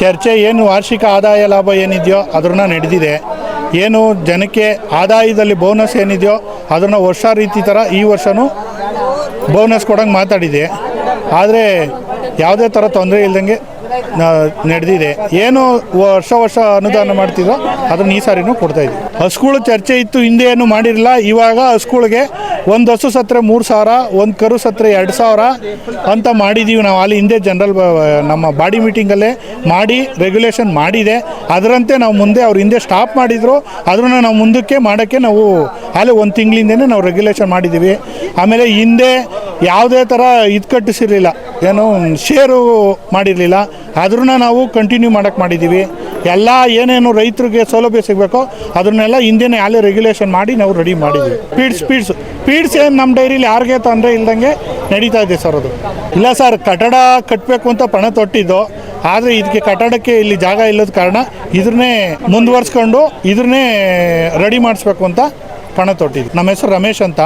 ಚರ್ಚೆ ಏನು ವಾರ್ಷಿಕ ಆದಾಯ ಲಾಭ ಏನಿದೆಯೋ ಅದನ್ನ ನಡೆದಿದೆ. ಏನು ಜನಕ್ಕೆ ಆದಾಯದಲ್ಲಿ ಬೋನಸ್ ಏನಿದೆಯೋ ಅದನ್ನು ವರ್ಷ ರೀತಿ ಥರ ಈ ವರ್ಷವೂ ಬೋನಸ್ ಕೊಡೋಂಗೆ ಮಾತಾಡಿದೆ. ಆದರೆ ಯಾವುದೇ ಥರ ತೊಂದರೆ ಇಲ್ದಂಗೆ ನಡೆದಿದೆ. ಏನು ವರ್ಷ ವರ್ಷ ಅನುದಾನ ಮಾಡ್ತಿದ್ರೋ ಅದನ್ನು ಈ ಸಾರಿನೂ ಕೊಡ್ತಾ ಇದ್ವಿ ಹಸುಗಳು ಚರ್ಚೆ ಇತ್ತು, ಹಿಂದೆ ಏನು ಮಾಡಿರಲಿಲ್ಲ. ಇವಾಗ ಹಸ್ಕೂಳಿಗೆ ಒಂದು ಹಸು ಸತ್ರೆ ಮೂರು ಸಾವಿರ, ಒಂದು ಕರು ಸತ್ರೆ ಎರಡು ಸಾವಿರ ಅಂತ ಮಾಡಿದ್ದೀವಿ ನಾವು. ಅಲ್ಲಿ ಹಿಂದೆ ಜನರಲ್ ನಮ್ಮ ಬಾಡಿ ಮೀಟಿಂಗಲ್ಲೇ ಮಾಡಿ ರೆಗ್ಯುಲೇಷನ್ ಮಾಡಿದೆ. ಅದರಂತೆ ನಾವು ಮುಂದೆ ಅವ್ರು ಹಿಂದೆ ಸ್ಟಾಪ್ ಮಾಡಿದ್ರು. ಅದನ್ನು ನಾವು ಮುಂದಕ್ಕೆ ಮಾಡೋಕ್ಕೆ ನಾವು ಅಲ್ಲಿ ಒಂದು ತಿಂಗಳಿಂದನೇ ನಾವು ರೆಗ್ಯುಲೇಷನ್ ಮಾಡಿದ್ದೀವಿ ಆಮೇಲೆ ಹಿಂದೆ ಯಾವುದೇ ಥರ ಇದು ಕಟ್ಟಿಸಿರಲಿಲ್ಲ. ಏನು ಶೇರು ಮಾಡಿರಲಿಲ್ಲ. ಅದನ್ನ ನಾವು ಕಂಟಿನ್ಯೂ ಮಾಡೋಕ್ಕೆ ಮಾಡಿದ್ದೀವಿ ಎಲ್ಲ ಏನೇನು ರೈತರಿಗೆ ಸೌಲಭ್ಯ ಸಿಗಬೇಕೋ ಅದನ್ನೆಲ್ಲ ಹಿಂದಿನ ಅಲ್ಲೇ ರೆಗ್ಯುಲೇಷನ್ ಮಾಡಿ ನಾವು ರೆಡಿ ಮಾಡಿದ್ದೀವಿ ಪೀಡ್ಸ್ ಪೀಡ್ಸ್ ಪೀಡ್ಸ್ ಏನು ನಮ್ಮ ಡೈರಿಲಿ ಯಾರಿಗೆ ತೊಂದರೆ ಇಲ್ದಂಗೆ ನಡೀತಾ ಇದೆ ಸರ್ ಅದು. ಇಲ್ಲ ಸರ್, ಕಟ್ಟಡ ಕಟ್ಟಬೇಕು ಅಂತ ಪಣ ತೊಟ್ಟಿದ್ದು, ಆದರೆ ಇದಕ್ಕೆ ಕಟ್ಟಡಕ್ಕೆ ಇಲ್ಲಿ ಜಾಗ ಇಲ್ಲದ ಕಾರಣ ಇದನ್ನೇ ಮುಂದುವರ್ಸ್ಕೊಂಡು ಇದನ್ನೇ ರೆಡಿ ಮಾಡಿಸ್ಬೇಕು ಅಂತ ಪಣ ತೊಟ್ಟಿದ್ದು ನಮ್ಮ ಹೆಸರು ರಮೇಶ್ ಅಂತ.